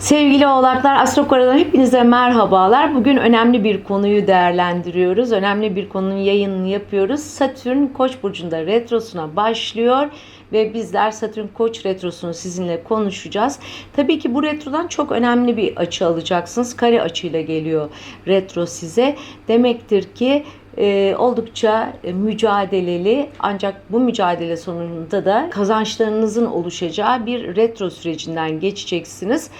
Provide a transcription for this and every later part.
Sevgili oğlaklar, Astro Kore'den hepinize merhabalar. Bugün önemli bir konuyu değerlendiriyoruz. Önemli bir konunun yayınını yapıyoruz. Satürn Koç burcunda retrosuna başlıyor ve bizler Satürn Koç retrosunu sizinle konuşacağız. Tabii ki bu retrodan çok önemli bir açı alacaksınız. Kare açıyla geliyor retro size. Demektir ki e, oldukça mücadeleli ancak bu mücadele sonunda da kazançlarınızın oluşacağı bir retro sürecinden geçeceksiniz.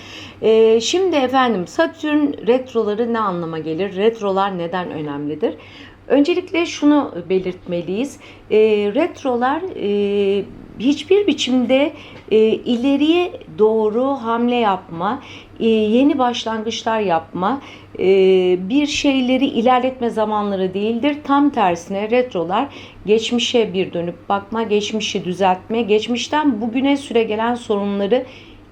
E, şimdi efendim Satürn retroları ne anlama gelir? Retrolar neden önemlidir? Öncelikle şunu belirtmeliyiz. E, retrolar e, hiçbir biçimde e, ileriye doğru hamle yapma, e, yeni başlangıçlar yapma, e, bir şeyleri ilerletme zamanları değildir. Tam tersine retrolar geçmişe bir dönüp bakma, geçmişi düzeltme, geçmişten bugüne süre gelen sorunları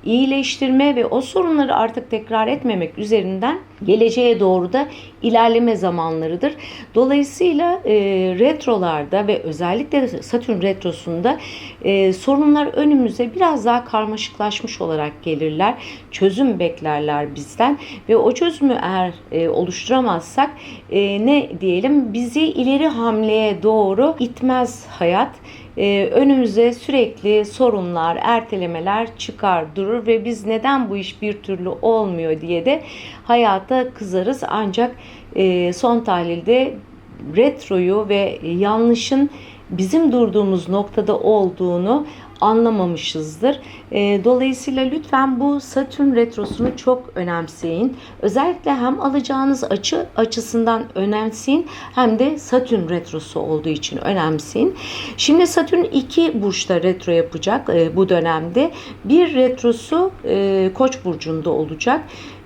iyileştirme ve o sorunları artık tekrar etmemek üzerinden geleceğe doğru da ilerleme zamanlarıdır. Dolayısıyla e, retrolarda ve özellikle Satürn retrosunda e, sorunlar önümüze biraz daha karmaşıklaşmış olarak gelirler. Çözüm beklerler bizden ve o çözümü eğer e, oluşturamazsak e, ne diyelim bizi ileri hamleye doğru itmez hayat e, önümüze sürekli sorunlar, ertelemeler çıkar durur ve biz neden bu iş bir türlü olmuyor diye de hayata kızarız. Ancak e, son tahlilde retroyu ve yanlışın bizim durduğumuz noktada olduğunu anlamamışızdır. E, dolayısıyla lütfen bu Satürn retrosunu çok önemseyin. Özellikle hem alacağınız açı açısından önemseyin hem de Satürn retrosu olduğu için önemseyin. Şimdi Satürn iki burçta retro yapacak e, bu dönemde. Bir retrosu e, Koç burcunda olacak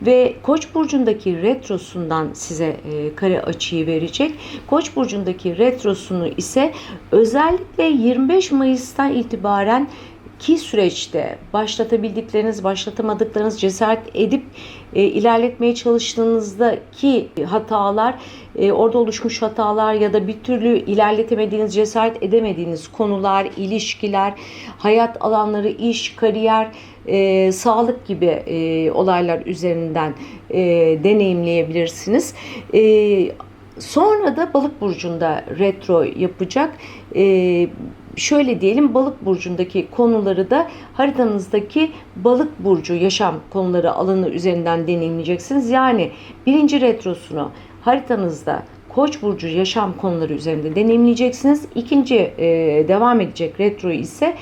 ve Koç burcundaki retrosundan size e, kare açıyı verecek. Koç burcundaki retrosunu ise özellikle 25 Mayıs'tan itibaren ki süreçte başlatabildikleriniz, başlatamadıklarınız cesaret edip e, ilerletmeye çalıştığınızdaki hatalar, e, orada oluşmuş hatalar ya da bir türlü ilerletemediğiniz, cesaret edemediğiniz konular, ilişkiler, hayat alanları, iş, kariyer, e, sağlık gibi e, olaylar üzerinden e, deneyimleyebilirsiniz. E, sonra da balık burcunda retro yapacak. E, şöyle diyelim balık burcundaki konuları da haritanızdaki balık burcu yaşam konuları alanı üzerinden deneyimleyeceksiniz. Yani birinci retrosunu haritanızda Koç burcu yaşam konuları üzerinde deneyimleyeceksiniz. İkinci e, devam edecek retro ise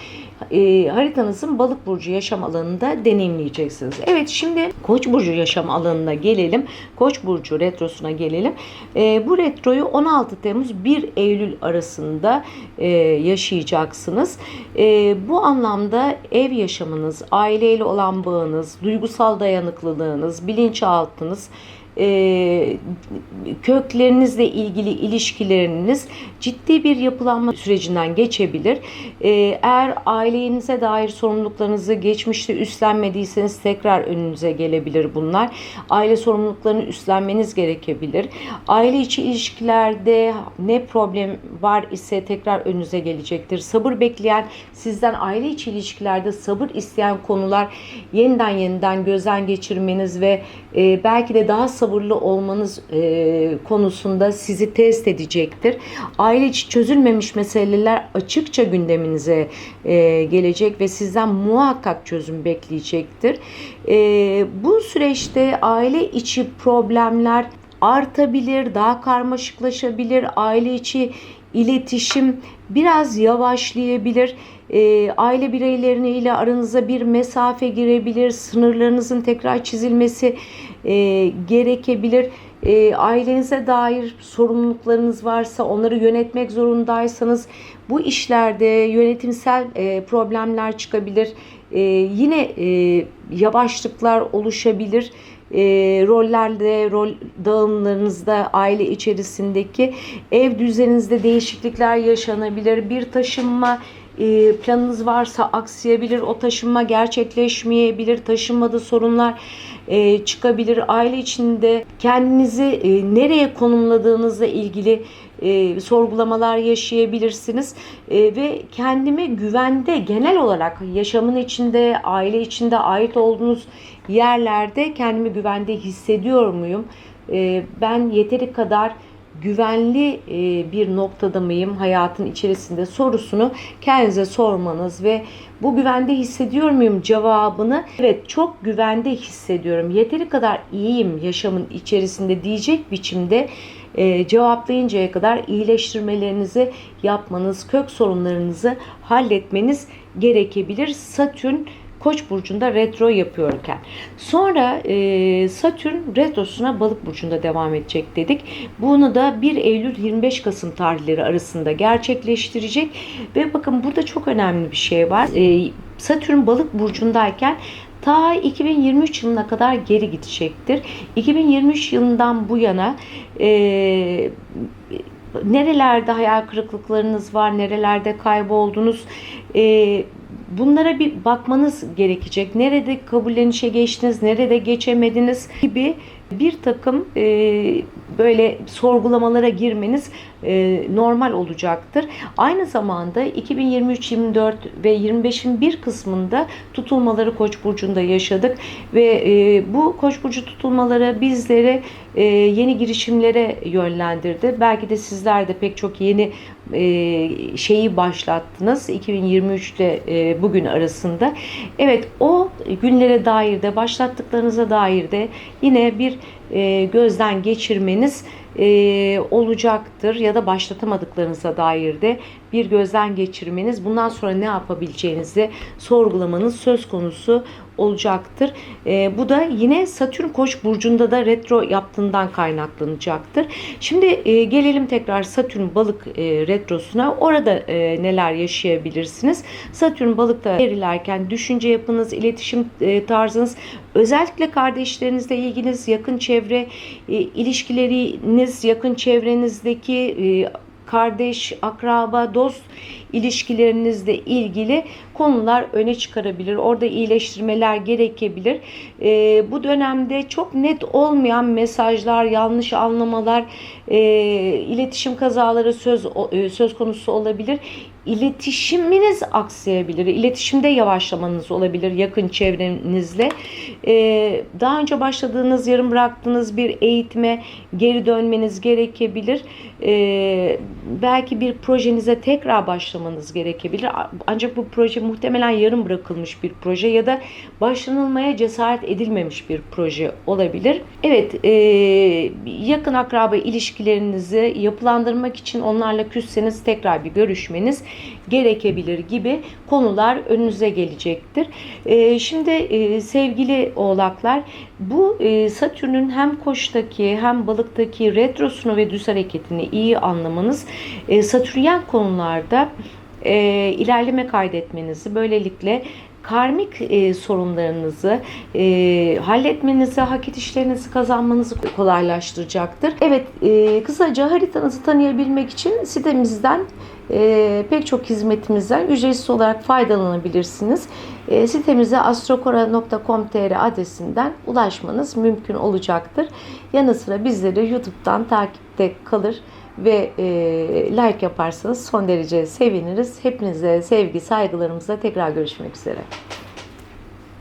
e, haritanızın balık burcu yaşam alanında deneyimleyeceksiniz. Evet şimdi Koç burcu yaşam alanına gelelim. Koç burcu retrosuna gelelim. E, bu retroyu 16 Temmuz 1 Eylül arasında e, yaşayacaksınız. E, bu anlamda ev yaşamınız, aileyle olan bağınız, duygusal dayanıklılığınız, bilinçaltınız, e, köklerinizle ilgili ilişkileriniz ciddi bir yapılanma sürecinden geçebilir. E, eğer ailenize dair sorumluluklarınızı geçmişte üstlenmediyseniz tekrar önünüze gelebilir bunlar. Aile sorumluluklarını üstlenmeniz gerekebilir. Aile içi ilişkilerde ne problem var ise tekrar önünüze gelecektir. Sabır bekleyen, sizden aile içi ilişkilerde sabır isteyen konular yeniden yeniden gözden geçirmeniz ve e, belki de daha sabırlı olmanız e, konusunda sizi test edecektir. Aile içi çözülmemiş meseleler açıkça gündeminize e, gelecek ve sizden muhakkak çözüm bekleyecektir. E, bu süreçte aile içi problemler artabilir, daha karmaşıklaşabilir. Aile içi iletişim biraz yavaşlayabilir. E, aile bireyleriyle aranıza bir mesafe girebilir. Sınırlarınızın tekrar çizilmesi e, gerekebilir. E, ailenize dair sorumluluklarınız varsa onları yönetmek zorundaysanız bu işlerde yönetimsel e, problemler çıkabilir. E, yine e, yavaşlıklar oluşabilir e, rollerde, rol dağılımlarınızda, aile içerisindeki ev düzeninizde değişiklikler yaşanabilir. Bir taşınma e, planınız varsa aksayabilir, o taşınma gerçekleşmeyebilir, taşınmada sorunlar e, çıkabilir. Aile içinde kendinizi e, nereye konumladığınızla ilgili e, sorgulamalar yaşayabilirsiniz ve kendime güvende genel olarak yaşamın içinde, aile içinde ait olduğunuz yerlerde kendimi güvende hissediyor muyum? Ben yeteri kadar güvenli e, bir noktada mıyım hayatın içerisinde sorusunu kendinize sormanız ve bu güvende hissediyor muyum cevabını evet çok güvende hissediyorum yeteri kadar iyiyim yaşamın içerisinde diyecek biçimde e, cevaplayıncaya kadar iyileştirmelerinizi yapmanız, kök sorunlarınızı halletmeniz gerekebilir. Satürn Koç burcunda retro yapıyorken. Sonra e, Satürn retrosuna Balık burcunda devam edecek dedik. Bunu da 1 Eylül 25 Kasım tarihleri arasında gerçekleştirecek ve bakın burada çok önemli bir şey var. E, Satürn Balık burcundayken ta 2023 yılına kadar geri gidecektir. 2023 yılından bu yana e, nerelerde hayal kırıklıklarınız var, nerelerde kayboldunuz, e, bunlara bir bakmanız gerekecek. Nerede kabullenişe geçtiniz, nerede geçemediniz gibi bir takım e, böyle sorgulamalara girmeniz e, normal olacaktır. Aynı zamanda 2023, 24 ve 25'in bir kısmında tutulmaları Koç burcunda yaşadık ve e, bu Koç burcu tutulmaları bizleri e, yeni girişimlere yönlendirdi. Belki de sizler de pek çok yeni e, şeyi başlattınız 2023 ile e, bugün arasında. Evet o günlere dair de başlattıklarınıza dair de yine bir e, gözden geçirmeniz e, olacaktır ya da başlatamadıklarınıza dair de bir gözden geçirmeniz. Bundan sonra ne yapabileceğinizi sorgulamanız söz konusu olacaktır. E, bu da yine Satürn Koç burcunda da retro yaptığından kaynaklanacaktır. Şimdi e, gelelim tekrar Satürn Balık e, retrosuna. Orada e, neler yaşayabilirsiniz? Satürn Balıkta gerilerken düşünce yapınız, iletişim e, tarzınız, özellikle kardeşlerinizle ilginiz, yakın çevre e, ilişkileriniz, yakın çevrenizdeki e, kardeş, akraba, dost ilişkilerinizle ilgili konular öne çıkarabilir. Orada iyileştirmeler gerekebilir. E, bu dönemde çok net olmayan mesajlar, yanlış anlamalar, e, iletişim kazaları söz e, söz konusu olabilir. İletişiminiz aksayabilir. İletişimde yavaşlamanız olabilir yakın çevrenizle. E, daha önce başladığınız, yarım bıraktığınız bir eğitime geri dönmeniz gerekebilir. E, belki bir projenize tekrar başlamanız gerekebilir. Ancak bu proje muhtemelen yarım bırakılmış bir proje ya da başlanılmaya cesaret edilmemiş bir proje olabilir. Evet, e, yakın akraba ilişkilerinizi yapılandırmak için onlarla küsseniz tekrar bir görüşmeniz gerekebilir gibi konular önünüze gelecektir. E, şimdi e, sevgili oğlaklar bu e, Satürn'ün hem koçtaki hem balıktaki retrosunu ve düz hareketini iyi anlamanız e, Satürnyen konularda e, ilerleme kaydetmenizi böylelikle karmik e, sorunlarınızı e, halletmenizi, hak edişlerinizi kazanmanızı kolaylaştıracaktır. Evet, e, kısaca haritanızı tanıyabilmek için sitemizden e, pek çok hizmetimizden ücretsiz olarak faydalanabilirsiniz. E, sitemize astrokora.com.tr adresinden ulaşmanız mümkün olacaktır. Yanı sıra bizleri YouTube'dan takipte kalır ve e, like yaparsanız son derece seviniriz. Hepinize sevgi, saygılarımızla tekrar görüşmek üzere.